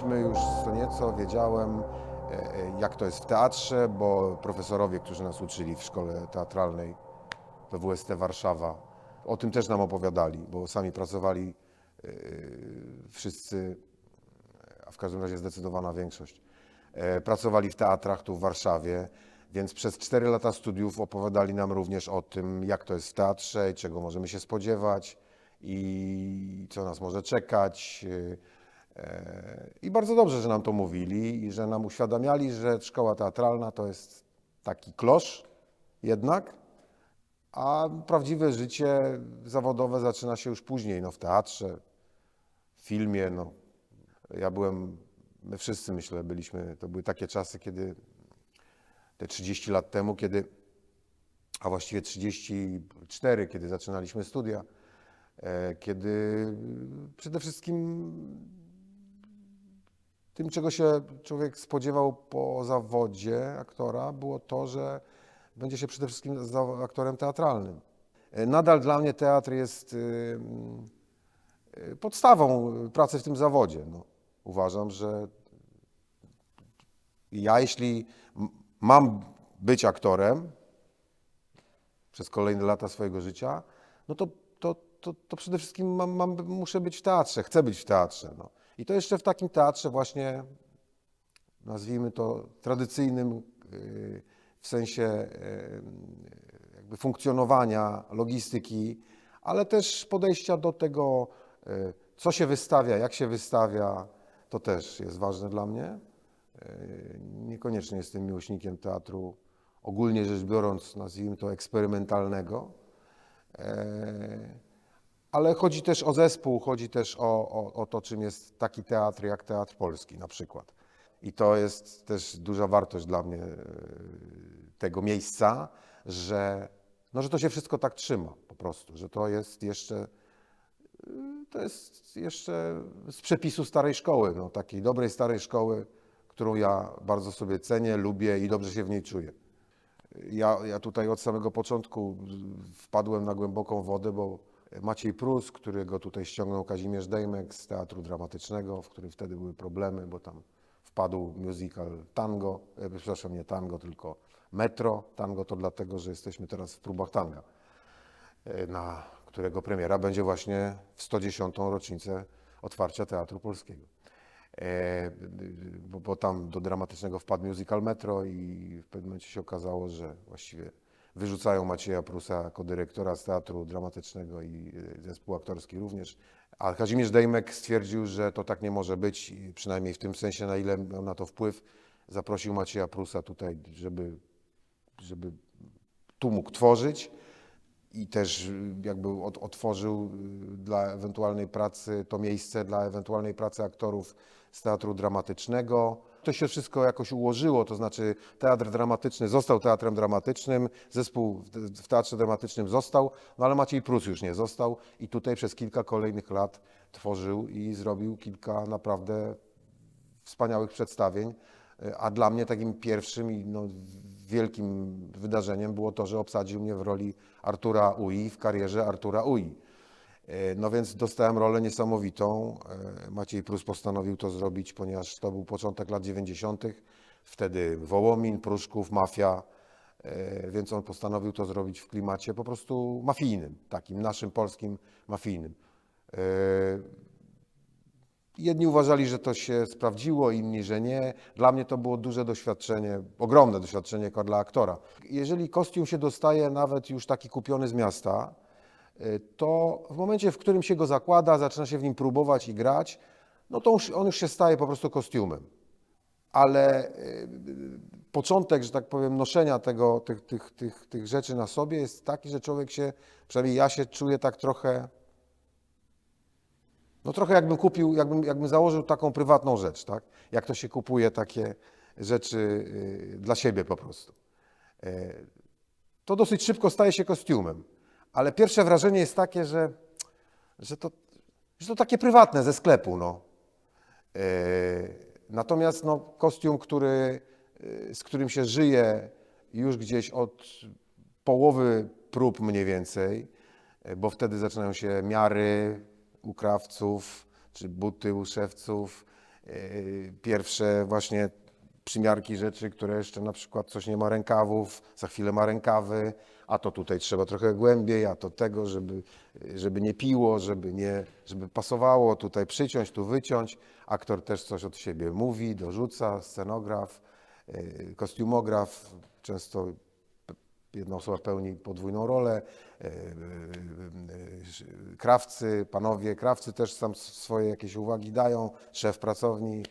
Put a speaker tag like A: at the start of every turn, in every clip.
A: Wiedzieliśmy już co nieco, wiedziałem e, e, jak to jest w teatrze, bo profesorowie, którzy nas uczyli w szkole teatralnej we WST Warszawa, o tym też nam opowiadali, bo sami pracowali e, wszyscy, a w każdym razie zdecydowana większość, pracowali w teatrach tu w Warszawie, więc przez 4 lata studiów opowiadali nam również o tym, jak to jest w teatrze czego możemy się spodziewać i co nas może czekać. I bardzo dobrze, że nam to mówili i że nam uświadamiali, że szkoła teatralna to jest taki klosz jednak, a prawdziwe życie zawodowe zaczyna się już później, no w teatrze, w filmie, no. Ja byłem, my wszyscy myślę byliśmy, to były takie czasy, kiedy te 30 lat temu, kiedy, a właściwie 34, kiedy zaczynaliśmy studia, e, kiedy przede wszystkim tym, czego się człowiek spodziewał po zawodzie aktora, było to, że będzie się przede wszystkim aktorem teatralnym. E, Nadal dla mnie teatr jest y, y, podstawą pracy w tym zawodzie. No, uważam, że ja, jeśli mam być aktorem przez kolejne lata swojego życia, no to, to, to, to przede wszystkim mam, mam, muszę być w teatrze, chcę być w teatrze. No. I to jeszcze w takim teatrze właśnie, nazwijmy to tradycyjnym yy, w sensie yy, jakby funkcjonowania, logistyki, ale też podejścia do tego, yy, co się wystawia, jak się wystawia, to też jest ważne dla mnie. Niekoniecznie jestem miłośnikiem teatru, ogólnie rzecz biorąc, nazwijmy to eksperymentalnego. Ale chodzi też o zespół, chodzi też o, o, o to, czym jest taki teatr jak Teatr Polski na przykład. I to jest też duża wartość dla mnie e, tego miejsca, że, no, że to się wszystko tak trzyma po prostu, że to jest jeszcze, e, to jest jeszcze z przepisu starej szkoły, no, takiej dobrej starej szkoły, którą ja bardzo sobie cenię, lubię i dobrze się w niej czuję. Ja, ja tutaj od samego początku wpadłem na głęboką wodę, bo Maciej Prus, którego tutaj ściągnął Kazimierz Dejmek z Teatru Dramatycznego, w którym wtedy były problemy, bo tam wpadł musical tango, e, przepraszam, nie tango, tylko metro. Tango to dlatego, że jesteśmy teraz w próbach tanga, e, na którego premiera będzie właśnie w 110. rocznicę otwarcia Teatru Polskiego. E, bo, bo tam do dramatycznego wpadł musical Metro i w pewnym momencie się okazało, że właściwie wyrzucają Macieja Prusa jako dyrektora z teatru dramatycznego i e, zespół aktorski również. A Kazimierz Dejmek stwierdził, że to tak nie może być, przynajmniej w tym sensie, na ile miał na to wpływ. Zaprosił Macieja Prusa tutaj, żeby, żeby tu mógł tworzyć i też y, jakby ot- otworzył y, dla ewentualnej pracy to miejsce dla ewentualnej pracy aktorów z teatru dramatycznego. To się wszystko jakoś ułożyło, to znaczy teatr dramatyczny został teatrem dramatycznym, zespół w- teatrze dramatycznym został, no ale Maciej Prus już nie został i tutaj przez kilka kolejnych lat tworzył i zrobił kilka naprawdę wspaniałych przedstawień. A dla mnie takim pierwszym i no, wielkim wydarzeniem było to, że obsadził mnie w roli Artura Ui w karierze Artura Ui. E, No więc dostałem rolę niesamowitą. E, Maciej Prus postanowił to zrobić, ponieważ to był początek lat 90. Wtedy Wołomin, Pruszków, mafia, e, więc on postanowił to zrobić w klimacie po prostu mafijnym, takim naszym polskim mafijnym. Jedni uważali, że to się sprawdziło, inni, że nie. Dla mnie to było duże doświadczenie, ogromne doświadczenie jako dla aktora. Jeżeli kostium się dostaje nawet już taki kupiony z miasta, to w momencie, w którym się go zakłada, zaczyna się w nim próbować i grać, no to on już się staje po prostu kostiumem. Ale y, początek, że tak powiem, noszenia tego, tych, tych, tych, tych rzeczy na sobie jest taki, że człowiek się, przynajmniej ja się czuję tak trochę no trochę jakbym kupił, jakbym, jakbym założył taką prywatną rzecz, tak? Jak to się kupuje takie rzeczy y, dla siebie po prostu. E, To dosyć szybko staje się kostiumem, ale pierwsze wrażenie jest takie, że, że, to, że to takie prywatne ze sklepu, no. E, Natomiast no, kostium, który, y, z którym się żyje już gdzieś od połowy prób mniej więcej, e, bo wtedy zaczynają się miary u krawców, czy buty u szewców pierwsze właśnie przymiarki rzeczy, które jeszcze na przykład coś nie ma rękawów, za chwilę ma rękawy, a to tutaj trzeba trochę głębiej, a to tego, żeby, żeby nie piło, żeby, nie, żeby pasowało, tutaj przyciąć, tu wyciąć. Aktor też coś od siebie mówi, dorzuca, scenograf, yy, kostiumograf, często jedna osoba pełni podwójną rolę, yy, yy, krawcy, panowie krawcy też tam swoje jakieś uwagi dają, szef pracowni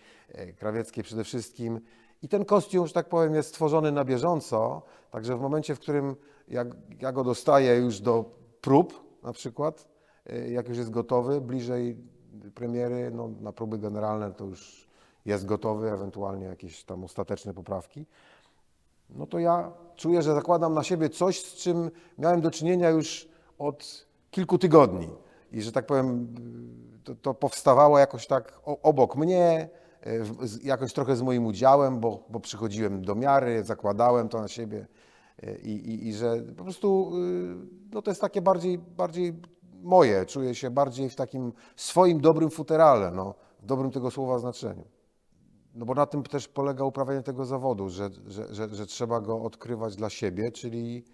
A: krawieckiej przede wszystkim. I ten kostium, że tak powiem, jest stworzony na bieżąco, także w momencie, w którym jak, ja go dostaję już do prób na przykład, yy, jak już jest gotowy, bliżej premiery, no, na próby generalne to już jest gotowy, ewentualnie jakieś tam ostateczne poprawki no to ja czuję, że zakładam na siebie coś, z czym miałem do czynienia już od kilku tygodni. I że tak powiem, to, to powstawało jakoś tak obok mnie, jakoś trochę z moim udziałem, bo, bo przychodziłem do miary, zakładałem to na siebie e, i, i, i że po prostu y, no to jest takie bardziej, bardziej moje, czuję się bardziej w takim swoim dobrym futerale, no, w dobrym tego słowa znaczeniu. No bo na tym też polega uprawianie tego zawodu, że, że, że, że trzeba go odkrywać dla siebie, czyli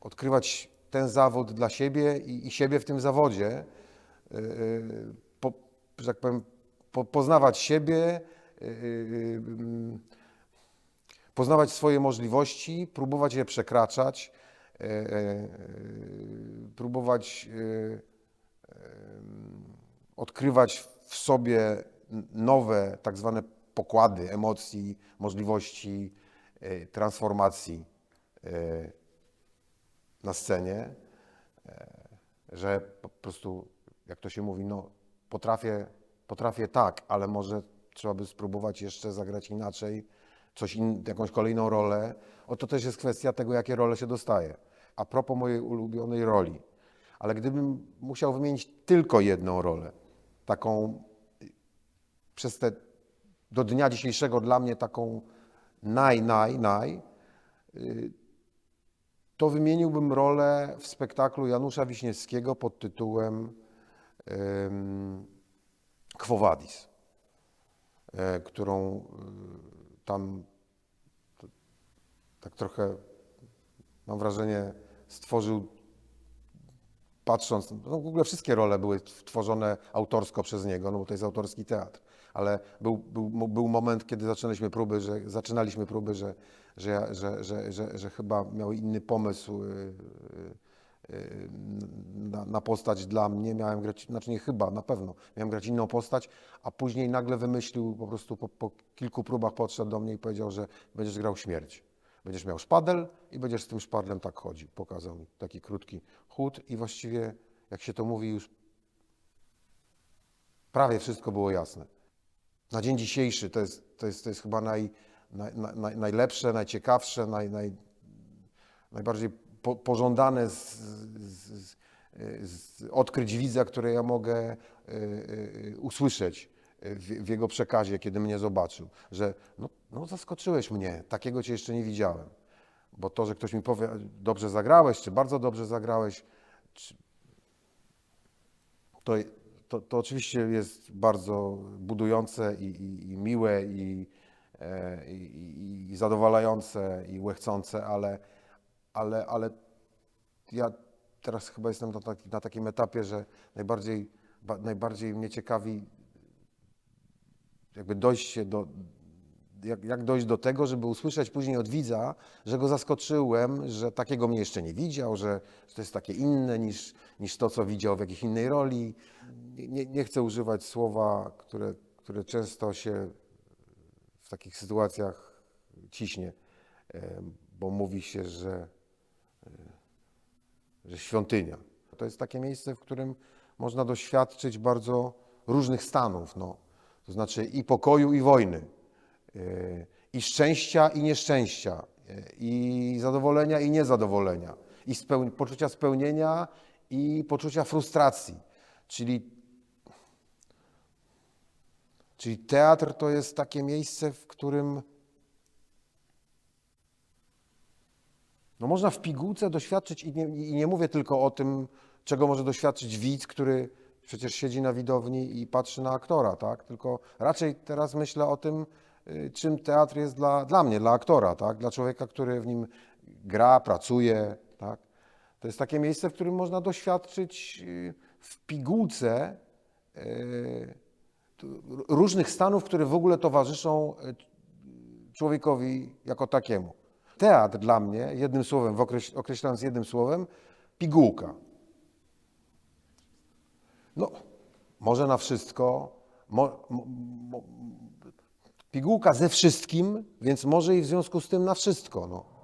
A: odkrywać ten zawód dla siebie i, i siebie w tym zawodzie, po, że tak powiem, po, poznawać siebie, y, y, y, mm, poznawać swoje możliwości, próbować je przekraczać, y, y, y, próbować y, odkrywać w sobie nowe, tak zwane pokłady emocji, możliwości e, transformacji e, na scenie, e, że po prostu, jak to się mówi, no potrafię, potrafię tak, ale może trzeba by spróbować jeszcze zagrać inaczej, coś in, jakąś kolejną rolę. O to też jest kwestia tego, jakie role się dostaje. A propos mojej ulubionej roli, ale gdybym musiał wymienić tylko jedną rolę, taką przez te do dnia dzisiejszego dla mnie taką naj, naj, naj, y, to wymieniłbym rolę w spektaklu Janusza Wiśniewskiego pod tytułem Quo e, którą y, tam tak trochę, mam wrażenie, stworzył patrząc, no w ogóle wszystkie role były tworzone autorsko przez niego, no bo to jest autorski teatr, ale był, był, był moment, kiedy zaczynaliśmy próby, że, zaczynaliśmy próby, że, że, ja, że, że, że, że chyba miał inny pomysł y, na, na postać dla mnie, miałem grać, znaczy nie chyba, na pewno, miałem grać inną postać, a później nagle wymyślił, po prostu po, po kilku próbach podszedł do mnie i powiedział, że będziesz grał śmierć. Będziesz miał szpadel i będziesz z tym szpadlem tak chodził. Pokazał mi taki krótki chód i właściwie, jak się to mówi, już prawie wszystko było jasne. Na dzień dzisiejszy to jest, to jest, to jest chyba naj, naj, naj, najlepsze, najciekawsze, naj, naj, najbardziej po, pożądane z, z, z, odkryć widza, które ja mogę y, y, usłyszeć w, w jego przekazie, kiedy mnie zobaczył, że no, no zaskoczyłeś mnie, takiego cię jeszcze nie widziałem. Bo to, że ktoś mi powie, dobrze zagrałeś, czy bardzo dobrze zagrałeś, czy, to, to, to oczywiście jest bardzo budujące i, i, i miłe i, e, i zadowalające i łechcące, ale, ale, ale ja teraz chyba jestem na, taki, na takim etapie, że najbardziej, ba, najbardziej mnie ciekawi jakby dojście do, jak, jak dojść do tego, żeby usłyszeć później od widza, że go zaskoczyłem, że takiego mnie jeszcze nie widział, że, że to jest takie inne niż, niż to, co widział w jakiejś innej roli. Nie, nie, chcę używać słowa, które, które często się w takich sytuacjach ciśnie, bo mówi się, że, że świątynia. To jest takie miejsce, w którym można doświadczyć bardzo różnych stanów, no. to znaczy i pokoju, i wojny, e, i szczęścia, i nieszczęścia, e, i zadowolenia, i niezadowolenia, i poczucia spełnienia, i poczucia frustracji. Czyli Czyli teatr to jest takie miejsce, w którym no można w pigułce doświadczyć, i nie, i nie mówię tylko o tym, czego może doświadczyć widz, który przecież siedzi na widowni i patrzy na aktora, tak? Tylko raczej teraz myślę o tym, y, czym teatr jest dla, dla mnie, dla aktora, tak? Dla człowieka, który w nim gra, pracuje, tak? To jest takie miejsce, w którym można doświadczyć y, w pigułce y, różnych stanów, które w ogóle towarzyszą człowiekowi jako takiemu. Teatr dla mnie, jednym słowem, określając jednym słowem, pigułka. No, może na wszystko, mo, mo, mo, pigułka ze wszystkim, więc może i w związku z tym na wszystko. No.